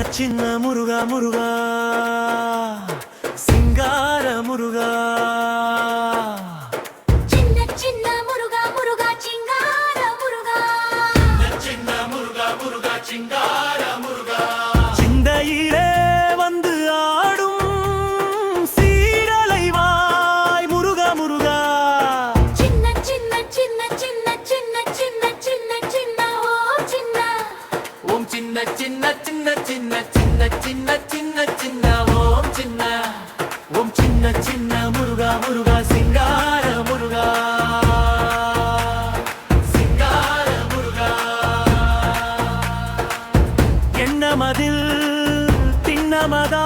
சின்ன சின்ன முருகா முருகா. சிங்கார முருகா. திண்ணமதா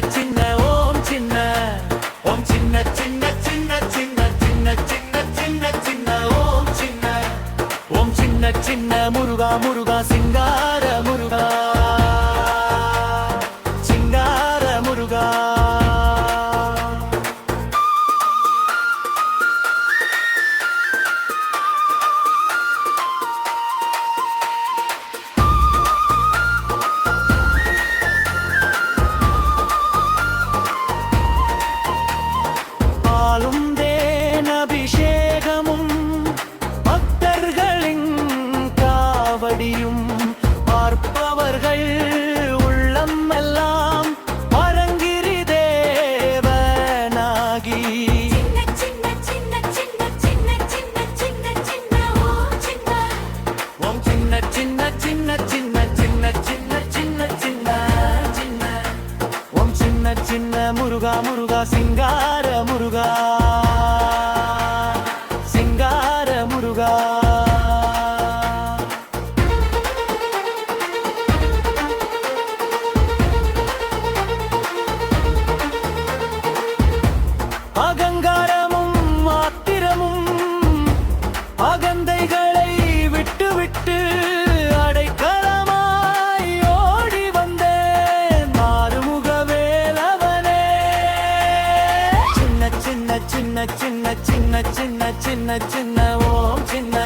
let you Muruga Muruga சிங்கார முருகா. சிங்கார முருகா. அகங்காரமும் மாத்திரமும் அகந்தைகள் சின்ன சின்ன ஓம் சின்ன.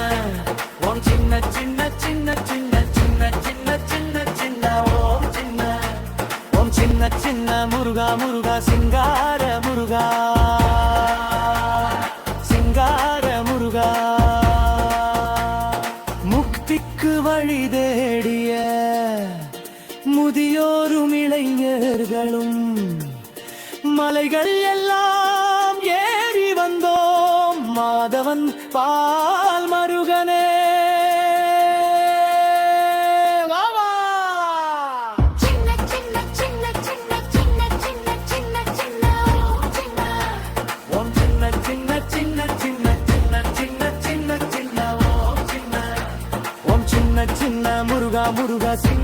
ஓம் சின்ன சின்ன சின்ன சின்ன சின்ன சின்ன சின்ன சின்ன ஓம் சின்ன. ஓம் சின்ன சின்ன முருகா முருகா சிங்கார முருகா. சிங்கார முருகா. முக்திக்கு வழி தேடிய முதியோரும் இளைஞர்களும் மலைகள் எல்லாம் மாதவன் பால் மருகனே சின்ன முருகா முருகா சின்ன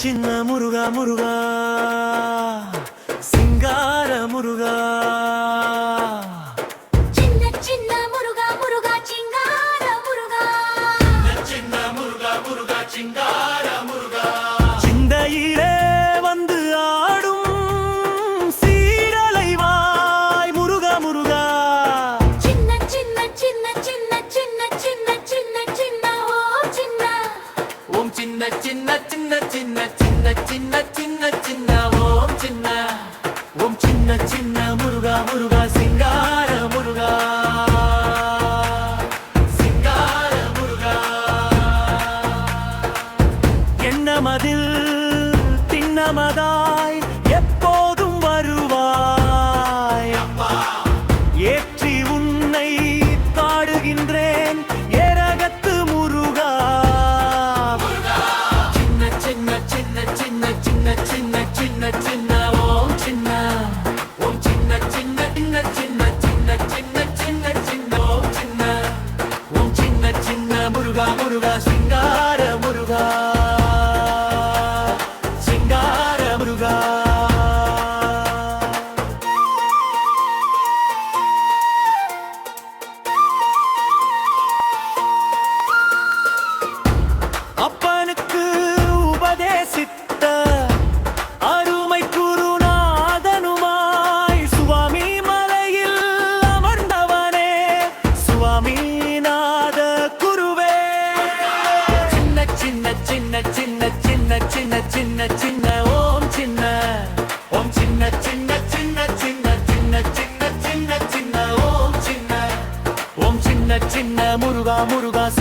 చిన్న మురుగా మురుగా సింగార మురుగా. చిన్న చింగార முருகாச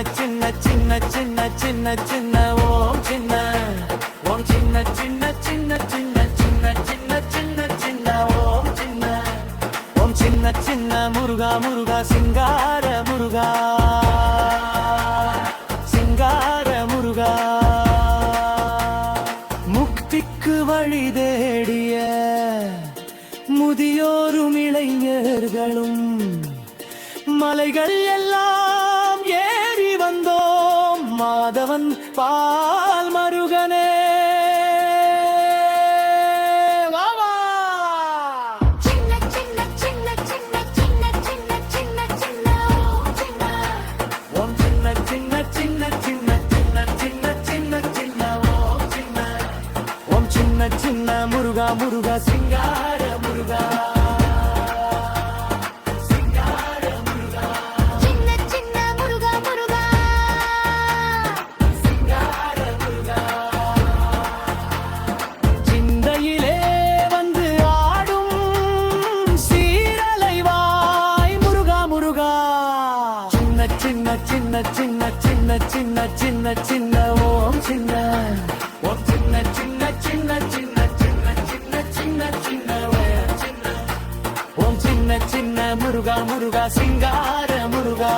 சின்ன சின்ன சின்ன சின்ன சின்ன சின்ன ஓம் சின்ன ஓம் சின்ன சின்ன சின்ன சின்ன சின்ன சின்ன சின்ன சின்ன ஓம் சின்ன ஓம் சின்ன சின்ன முருகா முருகா சிங்கார முருகா சிங்கார முருகா முக்திக்கு வழி தேடிய முதியோரும் இளைஞர்களும் மலைகள் எல்லாம் அவன் பால் மருகனே சின்ன சின்ன முருகா முருகா சின்ன முருகா முருகா சிங்கார முருகா.